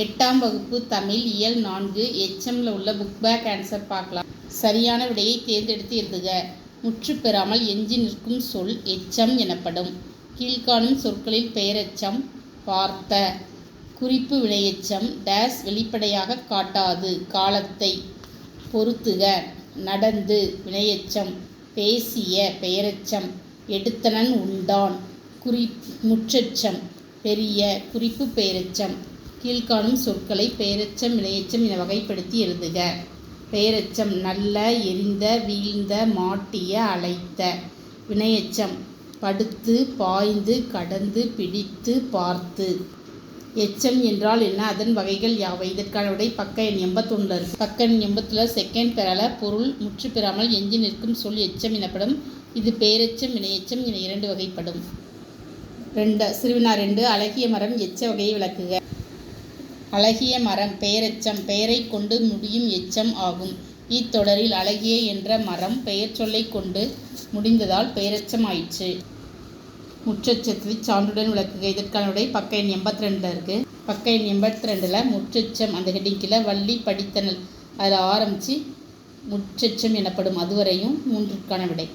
எட்டாம் வகுப்பு தமிழ் இயல் நான்கு எச்எம்ல உள்ள புக் பேக் ஆன்சர் பார்க்கலாம். சரியான விடையை தேர்ந்தெடுத்து எழுதுக. முற்று பெறாமல் எஞ்சி நிற்கும் சொல் எச்சம் எனப்படும். கீழ்காணும் சொற்களில் பெயரெச்சம் பார்த்த. குறிப்பு வினையெச்சம் டேஸ் வெளிப்படையாக காட்டாது. காலத்தை பொருத்துக நடந்து. வினையெச்சம் பேசிய பெயரெச்சம் எடுத்தனன் உண்டான். குறி முற்றெச்சம் பெரிய குறிப்பு பெயரெச்சம் கீழ்காணும் சொற்களை பெயரெச்சம் வினையெச்சம் என வகைப்படுத்தி எழுதுக. பெயரெச்சம் நல்ல எரிந்த வீழ்ந்த மாட்டிய அழைத்த. வினையெச்சம் படுத்து பாய்ந்து கடந்து பிடித்து பார்த்து. எச்சம் என்றால் என்ன? அதன் வகைகள் யாவை? இதற்கான விடை பக்க எண் எண்பத்தொன்னில் இருக்குது பக்க எண் எண்பத்தில் செகண்ட் பெறல பொருள் முற்று பெறாமல் எஞ்சி நிற்கும் சொல் எச்சம் எனப்படும். இது பேரெச்சம் வினையெச்சம் என இரண்டு வகைப்படும். ரெண்டு சிறுவினா ரெண்டு அழகிய மரம் எச்ச வகையை விளக்குக. அழகிய மரம் பெயரெச்சம் பெயரை கொண்டு முடியும் எச்சம் ஆகும். இத்தொடரில் அழகிய என்ற மரம் பெயர் சொல்லை கொண்டு முடிந்ததால் பெயரெச்சம் ஆயிற்று. முற்றெச்சத்தை சான்றுடன் விளக்குக. இதற்கான உடை பக்க எண் எண்பத்தி ரெண்டில் இருக்குது பக்க எண் எண்பத்தி ரெண்டில் முற்றச்சம் அந்த ஹெட்டிங்கில் வள்ளி படித்தனல் அதில் ஆரம்பித்து முற்றச்சம் எனப்படும் அதுவரையும் மூன்றுக்கான விடை.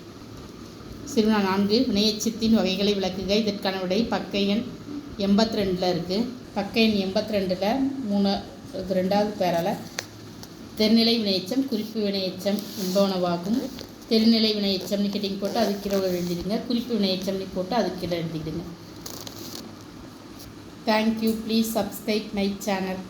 சிறுவனா நான்கு வினையச்சத்தின் வகைகளை விளக்குக. இதற்கான விடை பக்க எண் எண்பத்தி ரெண்டில் இருக்குது பக்க எண் எண்பத்தி ரெண்டில் மூணு ரெண்டாவது பேரால். தெருநிலை வினையச்சம் குறிப்பு வினையச்சம் என்பவனவாகும். தெருநிலை வினையச்சம்னு கெட்டிங் போட்டு அது கீழே எழுதிடுங்க. குறிப்பு வினையச்சம்னு போட்டு அது கீழே எழுதிடுங்க. Thank you please subscribe my channel